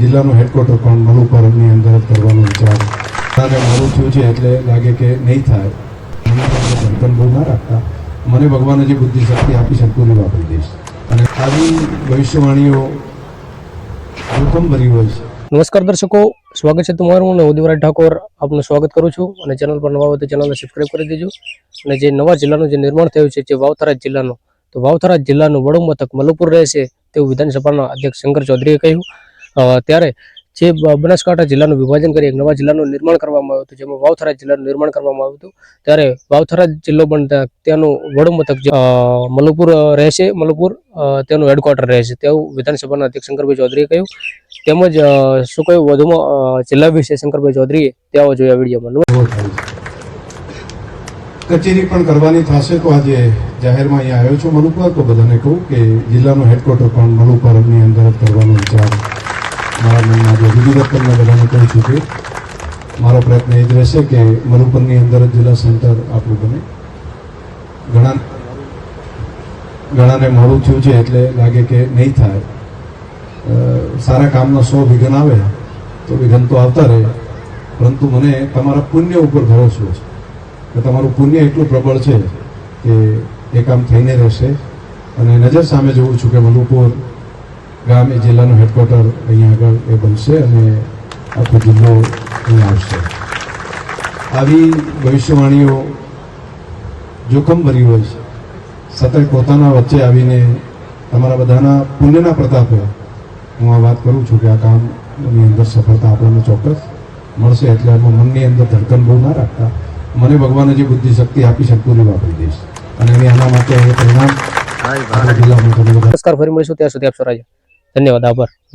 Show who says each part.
Speaker 1: જિલ્લાનું હેડક્વાર્ટર પણ મલુપરની અંદર જ કરવાનો વિચાર અને મારું થયું છે એટલે લાગે કે નહીં થાય. ધડકન બહુ ના રાખતા. મને ભગવાને જે બુદ્ધિ શક્તિ આપી પૂરી વાપરી દઈશ. અને આવી ભવિષ્યવાણીઓ જોખમભરી હોય છે.
Speaker 2: નમસ્કાર દર્શકો, સ્વાગત છે તમારું અને ઉદયવરાજ ઠાકોર આપનું સ્વાગત કરું છું. અને ચેનલ પર નવા હોય તો ચેનલને સબસ્ક્રાઈબ કરી દેજો. અને જે નવા જિલ્લાનું જે નિર્માણ થયું છે, જે વાવથરા જિલ્લાનું, તો વાવથરા જિલ્લાનું વડું મથક મલુપુર રહેશે તેવું વિધાનસભાના અધ્યક્ષ શંકર ચૌધરીએ કહ્યું. ત્યારે જે બનાસકાંઠા જિલ્લાનું વિભાજન કરી, એક નવા જિલ્લાનું નિર્માણ કરવામાં આવ્યું હતું, જેમાં વાવથરા જિલ્લાનું નિર્માણ કરવામાં આવ્યું હતું. ત્યારે વાવથરા જિલ્લો બનતા ત્યાંનું વડું મથક મલુપુર રહેશે. મલુપુર તેનું હેડક્વાર્ટર રહેશે. તેવું વિધાનસભાના અધ્યક્ષ શંકરભાઈ ચૌધરીએ કહ્યું. તેમજ શું કહ્યું? વધુમાં જિલ્લા વિશે શંકરભાઈ ચૌધરીએ ત્યાં જોયા વિડીયોમાં.
Speaker 1: કચેરી પણ કરવાની થશે તો આજે જાહેરમાં અહીંયા આવ્યો છું. મલુપર તો બધાને કહું કે જિલ્લાનું હેડક્વાર્ટર પણ મલુપરની અંદર જ કરવાનો વિચાર મારા મનમાં જે વિધિવત તમને બધાને કહું છું કે મારો પ્રયત્ન એ જ રહેશે કે મલુપરની અંદર જ જિલ્લા સેન્ટર આપણું બને. ઘણા ઘણાને મોડું થયું છે એટલે લાગે કે નહીં થાય. સારા કામનો સો વિઘન આવે, તો વિઘન તો આવતા રહે. પરંતુ મને તમારા પુણ્ય ઉપર ભરોસો છે. કે તમારું પુણ્ય એટલું પ્રબળ છે કે એ કામ થઈને રહેશે. અને નજર સામે જોઉં છું કે મલુપુર ગામ એ જિલ્લાનું હેડક્વાર્ટર અહીંયા આગળ એ બનશે અને આખો જિલ્લો અહીં આવશે. આવી ભવિષ્યવાણીઓ જોખમભરી હોય છે. સતત પોતાના વચ્ચે આવીને તમારા બધાના પુણ્યના પ્રતાપે હું આ વાત કરું છું કે આ કામની અંદર સફળતા આપણને ચોક્કસ મળશે એટલે એમાં મનની અંદર ધડકન બહુ ના રાખતા. મને ભગવાને જે બુદ્ધિ શક્તિ આપી છે પૂરી વાપરી દઈશ. અને એની આના માટે પરિણામ
Speaker 2: નમસ્કાર ફરી મળીશું ત્યાં સુધી આપ સ્વરાજ ધન્યવાદ આભાર.